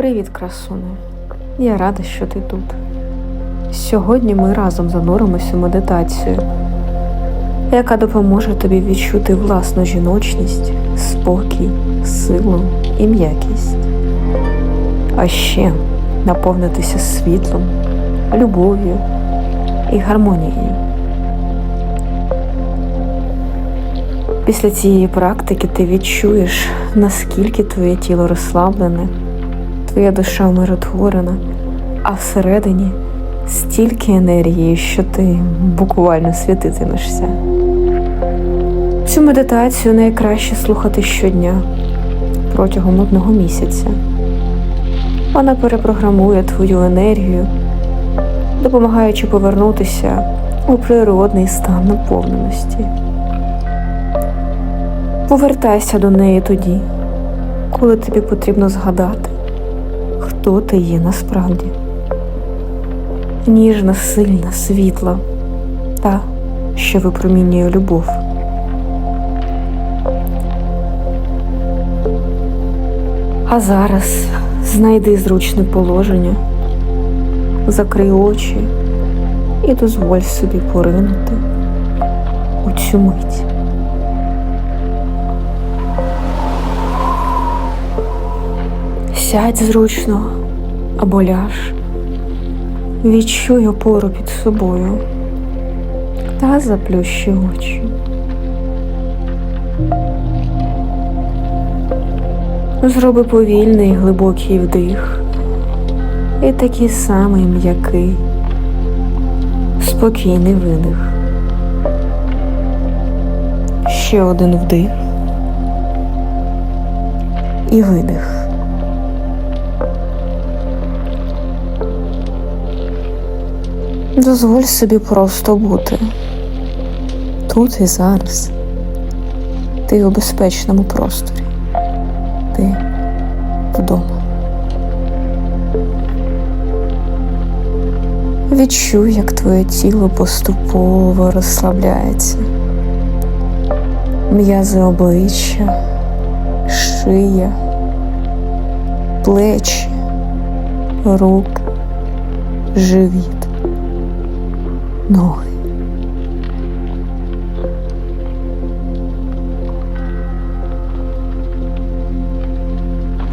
Привіт, красуне. Я рада, що ти тут. Сьогодні ми разом зануримося у медитацію, яка допоможе тобі відчути власну жіночність, спокій, силу і м'якість. А ще наповнитися світлом, любов'ю і гармонією. Після цієї практики ти відчуєш, наскільки твоє тіло розслаблене, твоя душа умиротворена, а всередині стільки енергії, що ти буквально світитимешся. Цю медитацію найкраще слухати щодня протягом одного місяця. Вона перепрограмує твою енергію, допомагаючи повернутися у природний стан наповненості. Повертайся до неї тоді, коли тобі потрібно згадати, хто ти є насправді. Ніжна, сильна, світла, та, що випромінює любов. А зараз знайди зручне положення, закрий очі і дозволь собі поринути у цю мить. Сядь зручно або ляж, відчуй опору під собою та заплющи очі. Зроби повільний глибокий вдих і такий самий м'який, спокійний видих. Ще один вдих і видих. Дозволь собі просто бути тут і зараз. Ти у безпечному просторі. Ти вдома. Відчуй, як твоє тіло поступово розслабляється. М'язи обличчя, шия, плечі, руки, живіт ноги.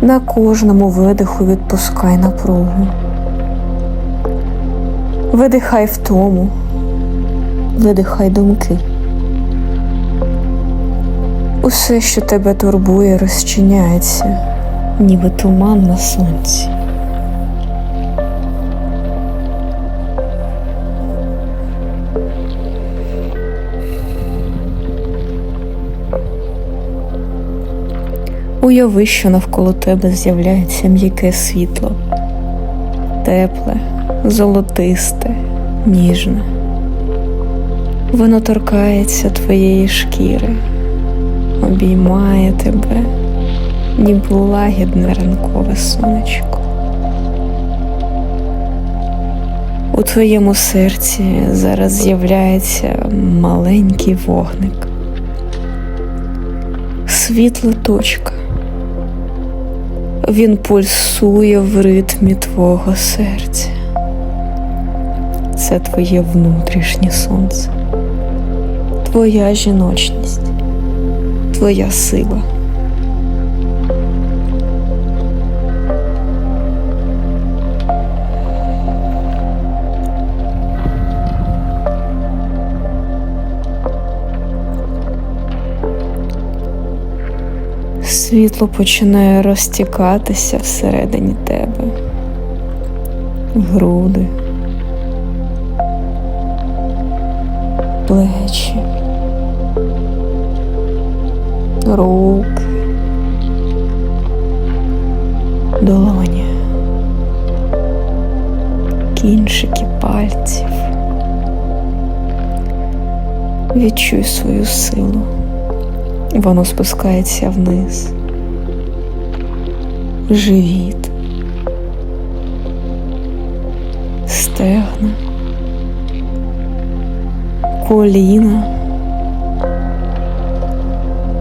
На кожному видиху відпускай напругу. Видихай втому, видихай думки. Усе, що тебе турбує, розчиняється, ніби туман на сонці. Уяви, що навколо тебе з'являється м'яке світло, тепле, золотисте, ніжне. Воно торкається твоєї шкіри, обіймає тебе, ніби лагідне ранкове сонечко. У твоєму серці зараз з'являється маленький вогник, світла точка. Він пульсує в ритмі твого серця. Це твоє внутрішнє сонце, твоя жіночність, твоя сила. Світло починає розтікатися всередині тебе, груди, плечі, руки, долоні, кінчики пальців. Відчуй свою силу. Воно спускається вниз, живіт, стегна, коліна,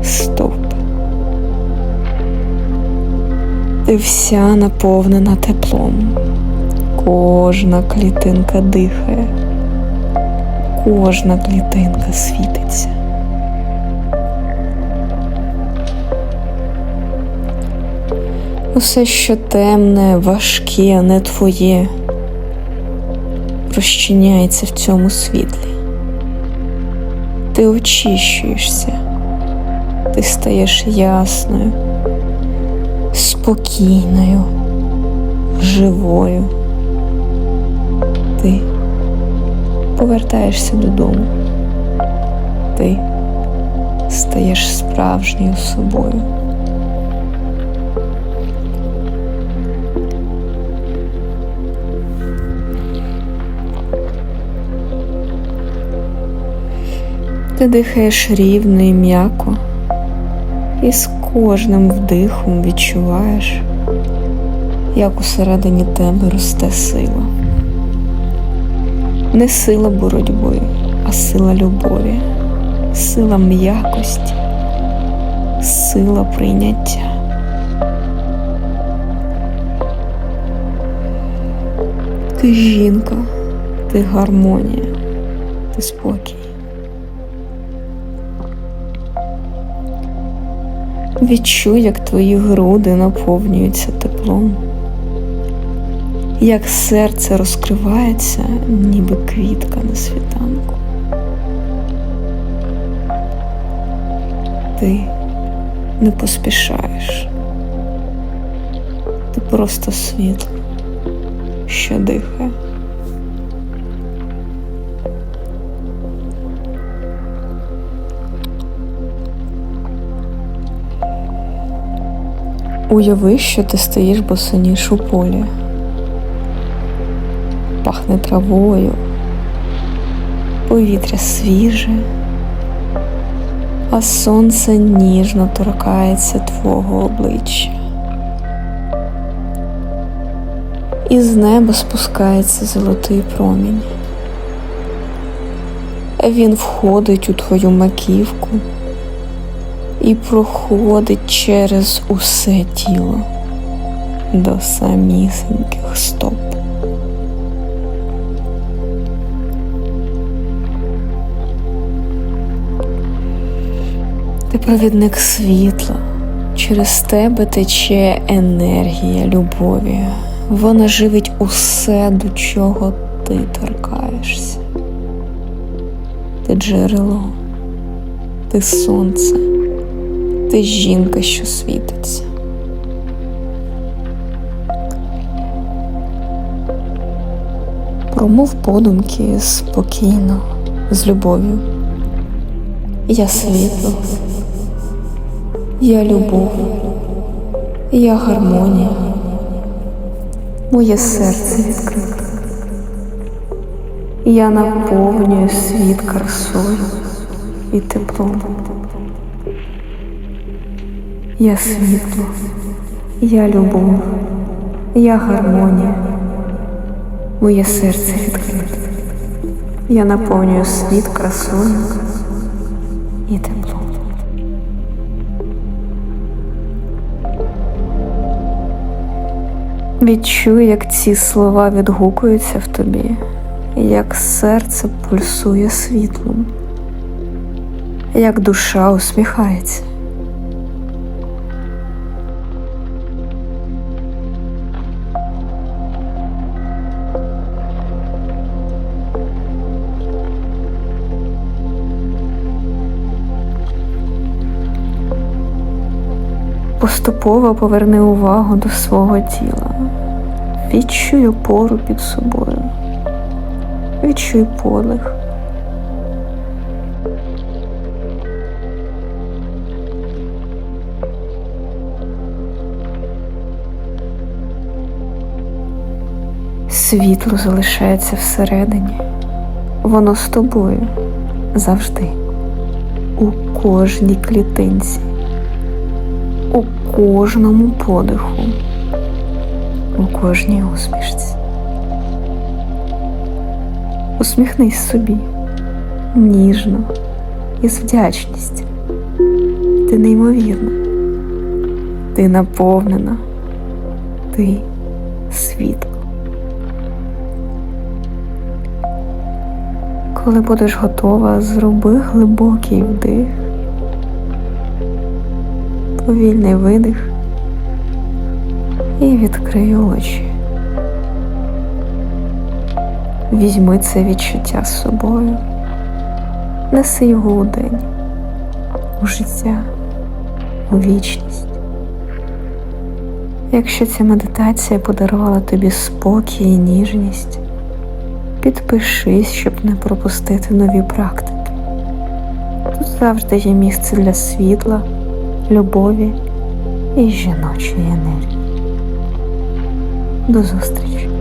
стоп. Ти вся наповнена теплом. Кожна клітинка дихає, кожна клітинка світиться. Усе, що темне, важке, не твоє, розчиняється в цьому світлі. Ти очищуєшся, ти стаєш ясною, спокійною, живою. Ти повертаєшся додому. Ти стаєш справжньою собою. Ти дихаєш рівно і м'яко, і з кожним вдихом відчуваєш, як усередині тебе росте сила. Не сила боротьби, а сила любові, сила м'якості, сила прийняття. Ти жінка, ти гармонія, ти спокій. Відчуй, як твої груди наповнюються теплом, як серце розкривається, ніби квітка на світанку. Ти не поспішаєш, ти просто світло, що дихає. Уяви, що ти стоїш босоніж у полі, пахне травою, повітря свіже, а сонце ніжно торкається твого обличчя. І з неба спускається золотий промінь. Він входить у твою маківку і проходить через усе тіло до самісіньких стоп. Ти провідник світла, через тебе тече енергія любові. Вона живить усе, до чого ти торкаєшся. Ти джерело, ти сонце, ти жінка, що світиться. Промов подумки спокійно, з любов'ю. Я світло, я любов, я гармонія, моє серце відкрите. Я наповнюю світ красою і теплом. Я світло, я любов, я гармонія, моє серце відкрите. Я наповнюю світ красою і теплом. Відчуй, як ці слова відгукуються в тобі, як серце пульсує світлом, як душа усміхається. Поступово поверни увагу до свого тіла. Відчуй опору під собою. Відчуй подих. Світло залишається всередині. Воно з тобою завжди, у кожній клітинці у кожному подиху, у кожній усмішці. Усміхнись собі ніжно і з вдячністю. Ти неймовірна, ти наповнена, ти світло. Коли будеш готова, зроби глибокий вдих, повільний видих і відкрий очі. Візьми це відчуття з собою, неси його у день, у життя, у вічність. Якщо ця медитація подарувала тобі спокій і ніжність, підпишись, щоб не пропустити нові практики. Тут завжди є місце для світла, любові і жіночої енергії. До зустрічі!